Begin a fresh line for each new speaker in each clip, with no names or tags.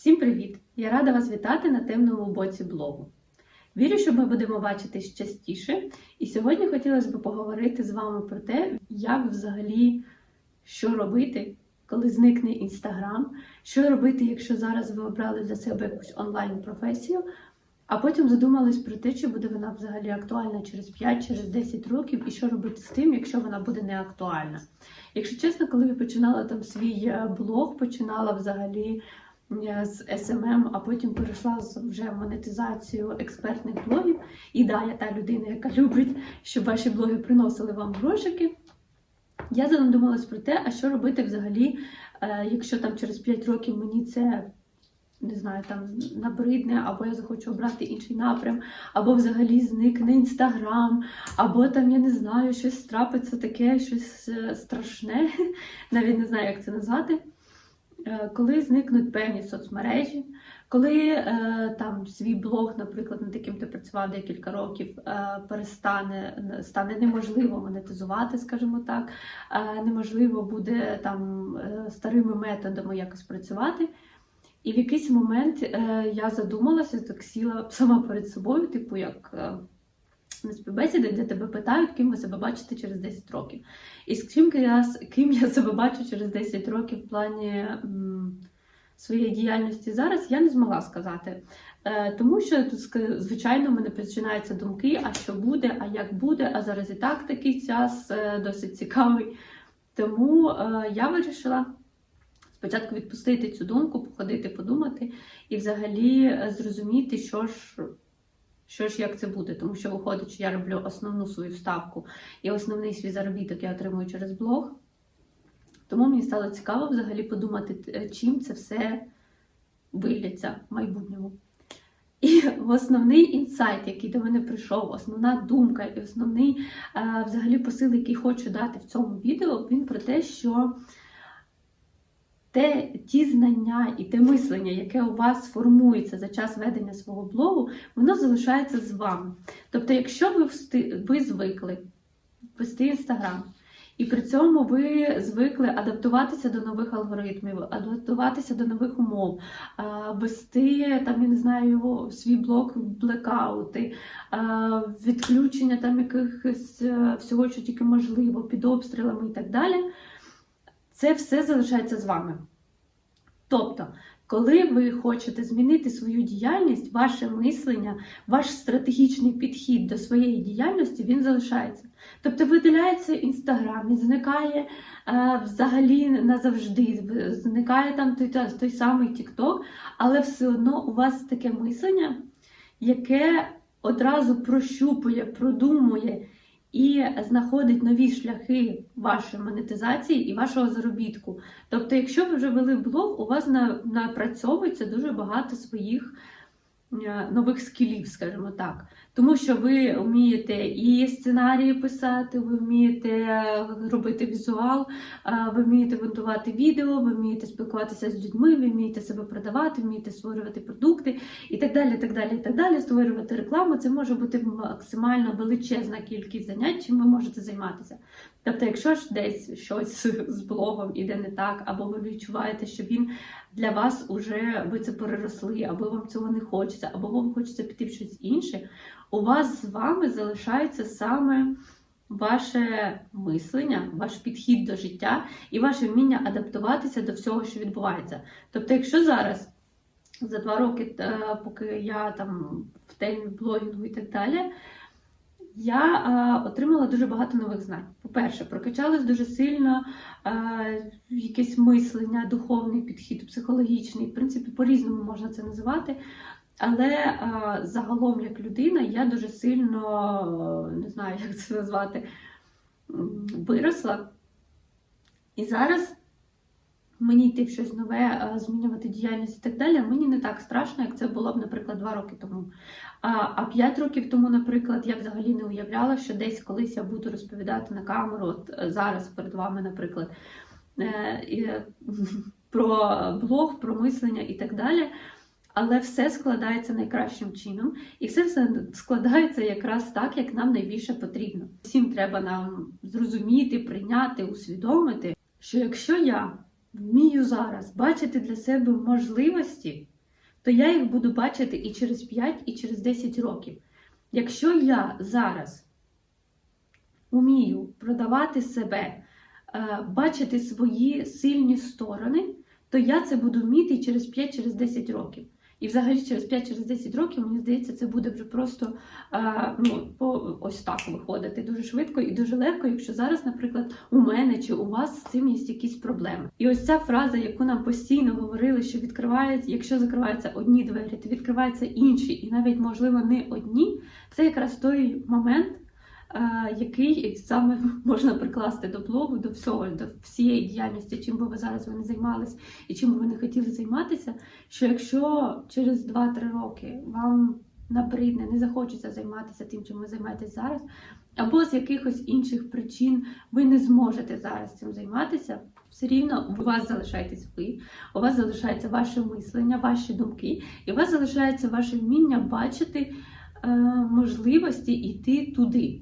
Всім привіт! Я рада вас вітати на темному боці блогу. Вірю, що ми будемо бачитись частіше, і сьогодні хотілося б поговорити з вами про те, як взагалі що робити, коли зникне інстаграм, що робити, якщо зараз ви обрали для себе якусь онлайн-професію, а потім задумались про те, чи буде вона взагалі актуальна через 5, через 10 років, і що робити з тим, якщо вона буде не актуальна. Якщо чесно, коли я починала там свій е, блог, починала взагалі з SMM, а потім перейшла з вже монетизацію експертних блогів. І да, я та людина, яка любить, щоб ваші блоги приносили вам грошики. Я задумалась про те, а що робити взагалі, е, якщо там через 5 років мені це. Не знаю, там набридне, або я захочу обрати інший напрям, або взагалі зникне інстаграм, або там я не знаю, щось трапиться таке, щось е, страшне, навіть не знаю, як це назвати. Е, Коли зникнуть певні соцмережі, коли е, там свій блог, наприклад, над яким ти працював декілька років, е, перестане стане неможливо монетизувати, скажімо так, неможливо буде там старими методами якось працювати. І в якийсь момент я задумалася, так сіла сама перед собою, типу, як на співбесіди, де тебе питають, ким ви себе бачите через 10 років. І з ким я, ким я себе бачу через 10 років в плані м, своєї діяльності зараз, я не змогла сказати. Е, тому що тут, звичайно, в мене починаються думки, а що буде, а як буде, а зараз і так такий час е, досить цікавий. Тому е, я вирішила спочатку відпустити цю думку, походити, подумати і взагалі е, зрозуміти, що ж, що ж як це буде. Тому що виходить, що я роблю основну свою ставку і основний свій заробіток я отримую через блог. Тому мені стало цікаво взагалі подумати, е, чим це все вилляться в майбутньому. І основний інсайт, який до мене прийшов, основна думка і основний е, взагалі посил, який хочу дати в цьому відео, він про те, що те, ті знання і те мислення, яке у вас формується за час ведення свого блогу, воно залишається з вами. Тобто, якщо ви, ви звикли вести інстаграм, і при цьому ви звикли адаптуватися до нових алгоритмів, адаптуватися до нових умов, вести там, я не знаю, свій блог в блекаути, відключення там якихось е, всього, що тільки можливо, під обстрілами і так далі. Це все залишається з вами. Тобто, коли ви хочете змінити свою діяльність, ваше мислення, ваш стратегічний підхід до своєї діяльності, він залишається. Тобто видаляється інстаграм, він зникає е, взагалі назавжди, зникає там той, той самий Тікток, але все одно у вас таке мислення, яке одразу прощупує, продумує і знаходить нові шляхи вашої монетизації і вашого заробітку. Тобто, якщо ви вже вели блог, у вас на- напрацьовується дуже багато своїх нових скілів, скажімо так. Тому що ви вмієте і сценарії писати, ви вмієте е, робити візуал, е, ви вмієте монтувати відео, ви вмієте спілкуватися з людьми, ви вмієте себе продавати, вмієте створювати продукти і так далі. так далі, так далі. Створювати рекламу. Це може бути максимально величезна кількість занять, чим ви можете займатися. Тобто, якщо ж десь щось з блогом іде не так, або ви відчуваєте, що він для вас уже ви це переросли, або вам цього не хочеться, або вам хочеться піти в щось інше, у вас з вами залишається саме ваше мислення, ваш підхід до життя і ваше вміння адаптуватися до всього, що відбувається. Тобто, якщо зараз за два роки, поки я там в темі блогінгу і так далі, я е, отримала дуже багато нових знань. По-перше, прокачалась дуже сильно е, якесь мислення, духовний підхід, психологічний, в принципі, по-різному можна це називати. Але е, загалом, як людина, я дуже сильно е, не знаю, як це назвати, виросла. І зараз мені йти в щось нове, е, змінювати діяльність і так далі, мені не так страшно, як це було б, наприклад, два роки тому. А, п'ять років тому, наприклад, я взагалі не уявляла, що десь колись я буду розповідати на камеру, от зараз перед вами, наприклад, про блог, про мислення і так далі. Але все складається найкращим чином, і все все складається якраз так, як нам найбільше потрібно. Всім треба нам зрозуміти, прийняти, усвідомити, що якщо я вмію зараз бачити для себе можливості, то я їх буду бачити і через 5, і через 10 років. Якщо я зараз вмію продавати себе, е, бачити свої сильні сторони, то я це буду вміти через 5 через 10 років. І взагалі через 5 через 10 років, мені здається, це буде вже просто е, ну, по, ось так виходити дуже швидко і дуже легко, якщо зараз, наприклад, у мене чи у вас з цим є якісь проблеми. І ось ця фраза, яку нам постійно говорили, що відкривається, якщо закриваються одні двері, то відкриваються інші, і навіть, можливо, не одні, це якраз той момент. Який саме можна прикласти до блогу, до всього, до всієї діяльності, чим би ви зараз ви не займались і чим би ви не хотіли займатися, що якщо через 2-3 роки вам набридне, не захочеться займатися тим, чим ви займаєтесь зараз, або з якихось інших причин ви не зможете зараз цим займатися, все рівно у вас залишаєтесь ви, у вас залишається ваше мислення, ваші думки, і у вас залишається ваше вміння бачити е, можливості йти туди.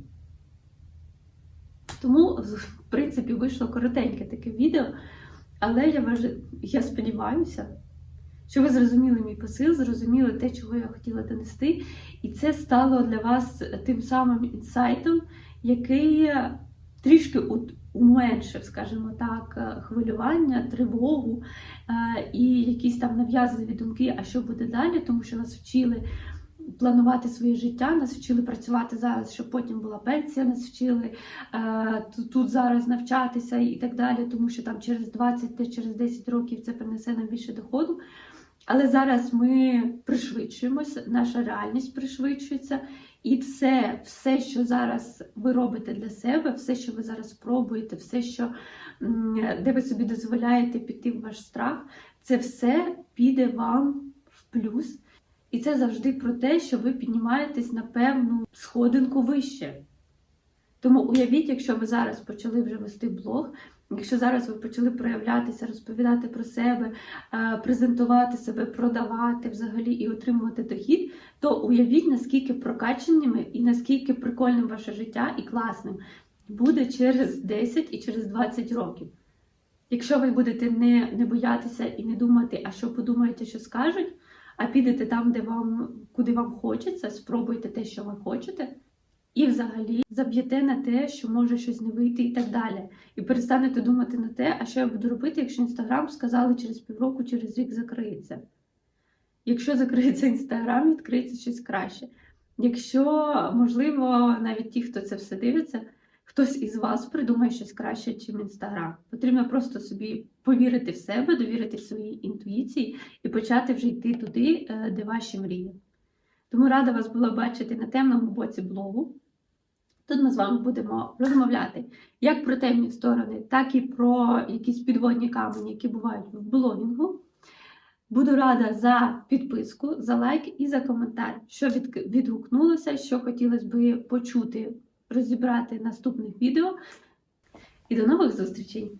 Тому, в принципі, вийшло коротеньке таке відео, але я вважаю, я сподіваюся, що ви зрозуміли мій посил, зрозуміли те, чого я хотіла донести, і це стало для вас тим самим інсайтом, який трішки от уменшив, скажімо так, хвилювання, тривогу е, і якісь там нав'язливі думки, а що буде далі, тому що нас вчили. Планувати своє життя, нас вчили працювати зараз, щоб потім була пенсія, нас вчили е, тут, зараз навчатися і так далі, тому що там через 20 через 10 років це принесе нам більше доходу. Але зараз ми пришвидшуємося, наша реальність пришвидшується, і все, все, що зараз ви робите для себе, все, що ви зараз пробуєте, все, що де ви собі дозволяєте піти в ваш страх, це все піде вам в плюс. І це завжди про те, що ви піднімаєтесь на певну сходинку вище. Тому уявіть, якщо ви зараз почали вже вести блог, якщо зараз ви почали проявлятися, розповідати про себе, е, презентувати себе, продавати взагалі і отримувати дохід, то уявіть, наскільки прокачаними і наскільки прикольним ваше життя і класним буде через 10 і через 20 років. Якщо ви будете не, не боятися і не думати, а що подумаєте, що скажуть, а підете там, де вам, куди вам хочеться, спробуйте те, що ви хочете, і взагалі заб'єте на те, що може щось не вийти і так далі. І перестанете думати на те, а що я буду робити, якщо інстаграм сказали через півроку, через рік закриється. Якщо закриється інстаграм, відкриється щось краще. Якщо, можливо, навіть ті, хто це все дивиться, хтось із вас придумає щось краще, ніж інстаграм. Потрібно просто собі повірити в себе, довірити своїй інтуїції і почати вже йти туди, е, де ваші мрії. Тому рада вас була бачити на темному боці блогу. Тут ми з вами будемо розмовляти як про темні сторони, так і про якісь підводні камені, які бувають в блогінгу. Буду рада за підписку, за лайк і за коментар, що відгукнулося, що хотілося би почути, розібрати наступних відео. І до нових зустрічей!